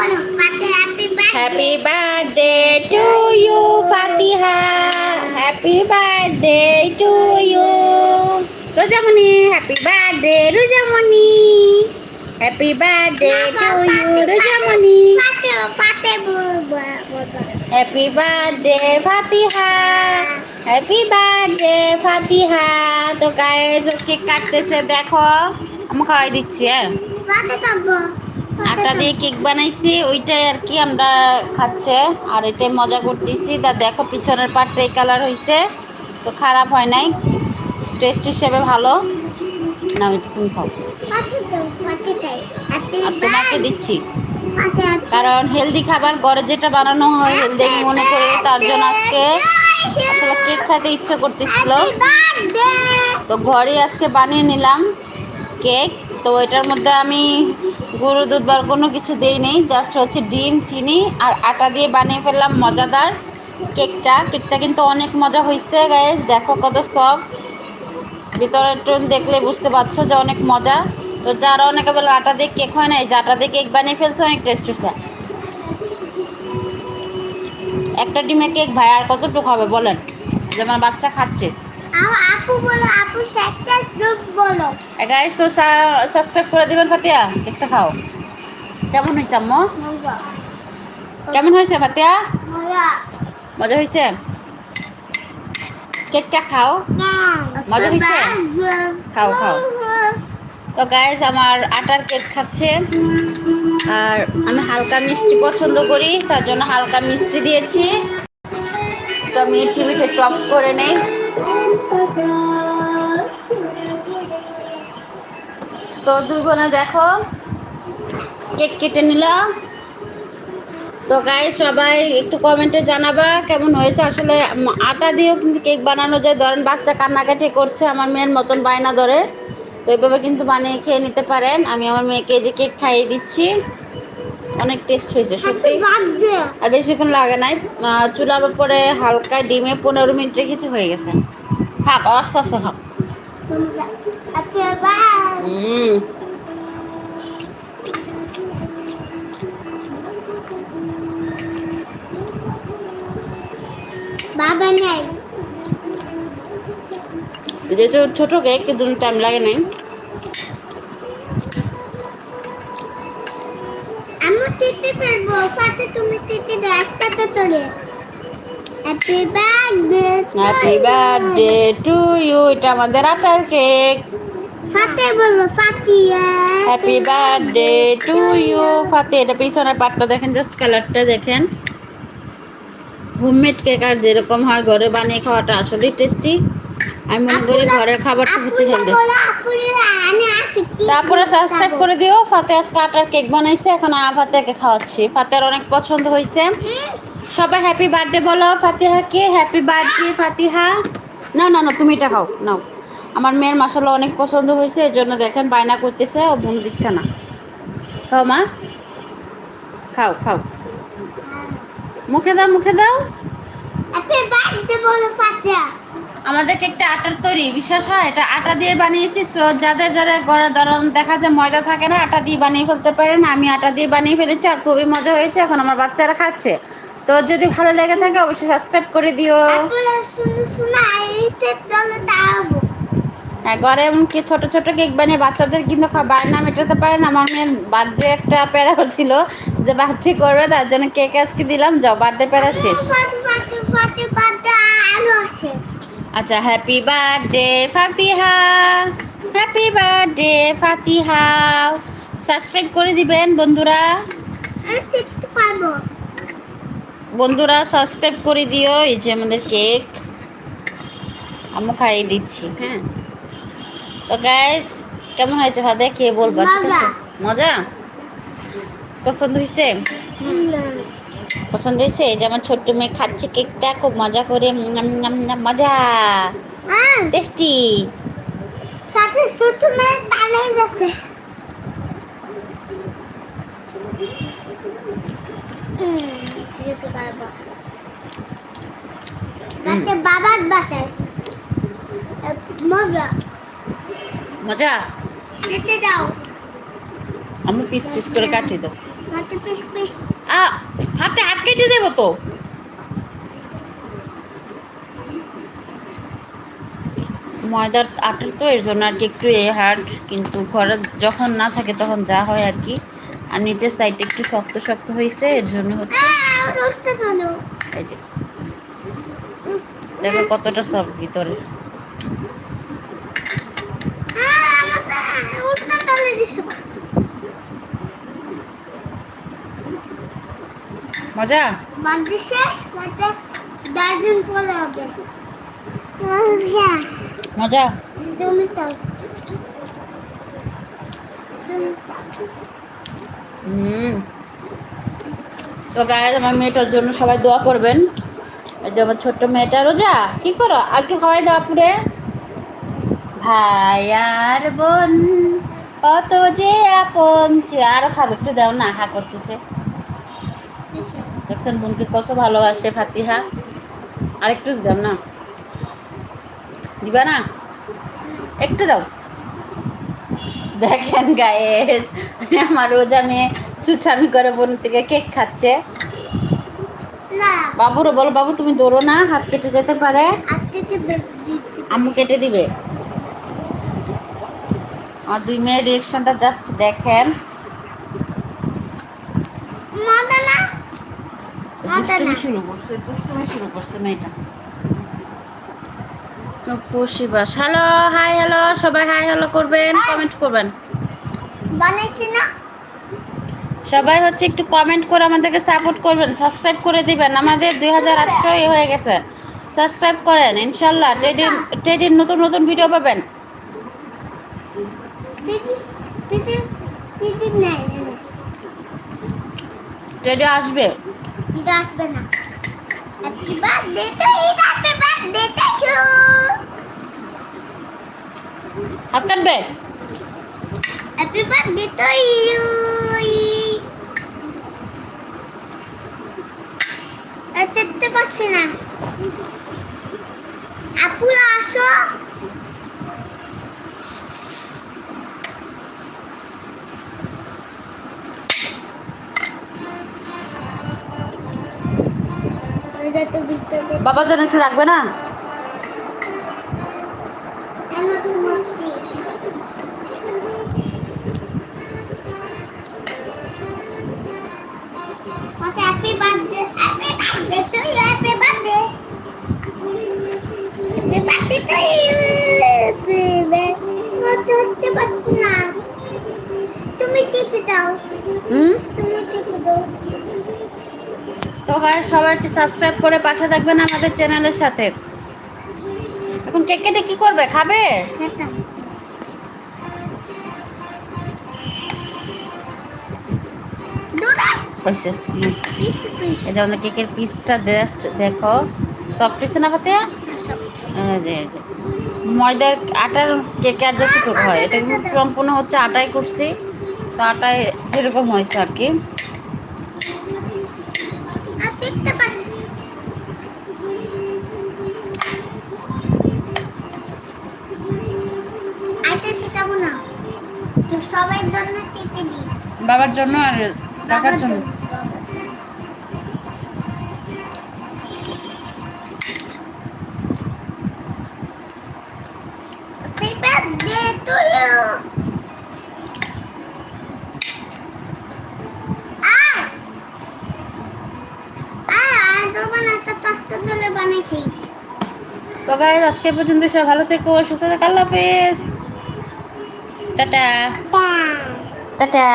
বলো happy birthday to you Fatiha. Happy birthday to you Rojamoni happy birthday Rojamoni. Happy birthday to you Rojamoni. Happy birthday Fatiha. Happy birthday Fatiha. তো গায়ে cake কাটতেছে দেখো। আমি খাওয়াই দিচ্ছি হ্যাঁ। আটা দিয়ে কেক বানাইছি, ওইটাই আর কি আমরা খাচ্ছে। আর এটাই মজা করতেছি। তা দেখো পিছনের পাটটা এই কালার হয়েছে তো খারাপ হয় নাই। টেস্ট হিসেবে ভালো। না ওইটা তুমি খাও। তোমাকে দিচ্ছি। কারণ হেলদি খাবার ঘরে যেটা বানানো হয় হেলদি মনে করি, তার জন্য আজকে আসলে কেক খাইতে ইচ্ছে করতেছিল। তো ঘরে আজকে বানিয়ে নিলাম কেক। তো এটার মধ্যে আমি গরু দুধ বার কোনো কিছু দেই নেই জাস্ট হচ্ছে ডিম, চিনি আর আটা দিয়ে বানিয়ে ফেললাম মজাদার কেকটা। কেকটা কিন্তু অনেক মজা হয়েছে গাইজ দেখো কত সফট ভিতরের টোন দেখলে বুঝতে পারছ যে অনেক মজা। তো যারা অনেকে বলে আটা দিয়ে কেক হয় না, এই যে আটা দিয়ে কেক বানিয়ে ফেলছে, অনেক টেস্ট হয়েছে একটা ডিমের কেক ভাই, আর কতটুকু হবে বলেন? যেমন বাচ্চা খাচ্ছে। আপু বলো বলো। তো সাবস্ক্রাইব করে দিবেন ফাতিয়া? কেকটা খাও। কেমন হয়েছে আম্মু? কেমন হয়েছে ফাতিয়া? মজা। মজা হয়েছে? কেকটা খাও। মজা হয়েছে? খাও, খাও। তো গাইজ আমার আটার কেক খাচ্ছে। আর আমি হালকা মিষ্টি পছন্দ করি তার জন্য হালকা মিষ্টি দিয়েছি। তো আমি টিভিটা টপ করে নেই। তো দুই বোনে দেখো, কেক কেটে নিলাম তো গায়ে সবাই একটু কমেন্টে জানাবা কেমন হয়েছে। আসলে আটা দিয়েও কিন্তু কেক বানানো যায়। ধরেন বাচ্চা কান্নাকাটি করছে, আমার মেয়ের মতন বায়না ধরে। তো এইভাবে কিন্তু বানিয়ে খেয়ে নিতে পারেন। আমি আমার মেয়েকে যে কেক খাইয়ে দিচ্ছি। অনেক টেস্ট হয়েছে সত্যি। আর বেশিক্ষণ লাগে নাই। চুলার উপরে হালকা ডিমে পনেরো মিনিট রেখেছি হয়ে গেছে। খাক আস্তে আস্তে খাক। Happy birthday hmm. বাবা নেই। যেহেতু ছোটো কেক কিন্তু টাইম লাগে নাই। তিতে ফেলব। তুমি তিতে রাস্তাতে চলে happy birthday happy birthday to you এটা আমাদের আটার কেক ফাতে বলব Fatiha happy birthday to you ফাতে এটা পিছনের পাটটা দেখেন জাস্ট কালারটা দেখেন। হোমমেড কেক আর যেরকম হয় ঘরে বানিয়ে খাওয়াটা আসলেই টেস্টি আমি মনে করি ঘরের খাবারটা হচ্ছে হেলদি তারপরে সাবস্ক্রাইব করে দিও। ফাতে আজকে আটার কেক বানাইছে, এখন ফাতেকে খাওয়াচ্ছি। ফাতের অনেক পছন্দ হয়েছে সবাই হ্যাপি বার্থডে বলো। ফাতিহাকে হ্যাপি বার্থডে ফাতিহা। না না না, তুমি এটা খাও, নাও। আমার মেয়ের মশলা অনেক পছন্দ হয়েছে এর জন্য দেখেন বায়না করতেছে, ও মন দিচ্ছে না। খাও, মা। খাও খাও। মুখে দাও মুখে দাও। হ্যাপি বার্থডে বলো ফাতিয়া আমাদের কেকটা আটার তৈরি বিশ্বাস হয়? এটা আটা দিয়ে বানিয়েছি সো যাদের যারা ঘরে ধরুন দেখা যায় ময়দা থাকে না আটা দিয়ে বানিয়ে ফেলতে পারেন। আমি আটা দিয়ে বানিয়ে ফেলেছি আর খুবই মজা হয়েছে এখন আমার বাচ্চারা খাচ্ছে। তো যদি ভালো লেগে থাকে অবশ্যই সাবস্ক্রাইব করে দিও। হ্যাঁ ঘরে এমনকি ছোট ছোট কেক বানিয়ে বাচ্চাদের কিন্তু খাবার না মেটাতে পারেন আমার মেয়ের বার্থডে একটা প্যারা ছিল যে বাচ্চা করবে তার জন্য কেক আজকে দিলাম যাও বার্থডে প্যারা শেষ ফাতে ফাতে ফাতে বার্থডে আলো আছে আচ্ছা happy birthday Fatiha. Happy birthday Fatiha. Subscribe করে দিবেন বন্ধুরা। বন্ধুরা সাবস্ক্রাইব করে দিও এই যে আমাদের কেক আমি খাইয়ে দিচ্ছি হ্যাঁ। তো গ্যাস কেমন হয়েছে ভাদে খেয়ে বলবা ঠিক আছে? মজা। পছন্দ হয়েছে পছন্দ হয়েছে? এই যে আমার ছোট্ট মেয়ে খাচ্ছে কেকটা খুব মজা করে মজা। হ্যাঁ টেস্টি। সাথে মেয়ে পালাই গেছে যেতে বাবার বাসায় মজা। মজা? যেতে দাও। আমি পিস পিস করে কাটি দাও পিস পিস হাতে হাত কেটে দেবো তো। ময়দার আটার তো এর জন্য আর কি একটু এ হার্ড কিন্তু ঘরে যখন না থাকে তখন যা হয় আর কি। আর নিচের সাইডটা একটু শক্ত শক্ত হয়েছে এর জন্য হচ্ছে এই যে। দেখো কতটা সব ভিতরে। আহ মজা? শেষ পরে হবে। মজা। মজা? তুমি তো হুম। তো গায়ে আমার মেয়েটার জন্য সবাই দোয়া করবেন। এই যে আমার ছোট্ট মেয়েটা রোজা কি করো? একটু খাওয়াই দাও পুরে। ভাই আর বোন কত যে আপন আরও খাবে একটু দাও না হা করতেছে। দেখছেন বোনকে কত ভালোবাসে ফাতিহা? আর একটু দাও না। দিবা না? একটু দাও। দেখেন গায়ে আমার রোজা মেয়ে চুচামি করে বোন থেকে কেক খাচ্ছে। না। বাবুরও বলো বাবু তুমি দৌড়ো না হাত কেটে যেতে পারে। আম্মু কেটে দিবে। আমার দুই মেয়ের রিয়েকশনটা জাস্ট দেখেন। না। দুষ্টুমি শুরু করছে দুষ্টুমি শুরু করছে মেয়েটা। পশিবাস হ্যালো হাই হ্যালো সবাই হাই হ্যালো করবেন কমেন্ট করবেন। সবাই হচ্ছে একটু কমেন্ট করে আমাদেরকে সাপোর্ট করবেন সাবস্ক্রাইব করে দিবেন। আমাদের দুই হাজার আটশো হয়ে গেছে। সাবস্ক্রাইব করেন ইনশাল্লাহ। টেডির টেডির নতুন নতুন ভিডিও পাবেন। টেডি আসবে। দিদি আসবে না। Happy birthday to you happy birthday to হাত কাটবে হ্যাপি বার্থডে টু ইউ দেখতে পাচ্ছি না। আপুরা আসো। বাবার জন্য একটু রাখবে না? তুমি টিপে দাও? হুম? তুমি টিপে দাও? তো গায়ে সবাই সাবস্ক্রাইব করে পাশে থাকবেন আমাদের চ্যানেলের সাথে। এখন কেক কেটে কি করবে? খাবে? এই কেকের পিসটা দেখো। ময়দার আটার হয়, এটা সম্পূর্ণ হচ্ছে আটাই করছি। তো আটায় যেরকম হয়েছে আর কি আর দেখতে পাচ্ছি শেখাবো না। তো সবাই জন্য কেটে দিই। বাবার জন্য আর কাকার জন্য? তো গাইজ আজকে পর্যন্ত সব ভালো থেকো সুস্থ থেকো আল্লাহ হাফেজ। Tata tata